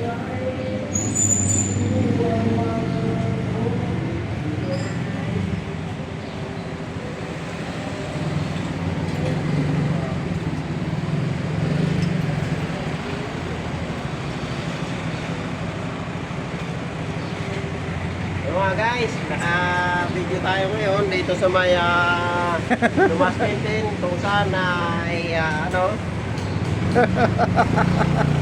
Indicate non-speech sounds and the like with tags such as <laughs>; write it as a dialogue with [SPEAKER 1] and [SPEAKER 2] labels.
[SPEAKER 1] Yung mga guys, naka-video tayo ngayon dito sa may ah, <laughs> uh, Lumas Mountain kung saan ay ah, ano? <laughs>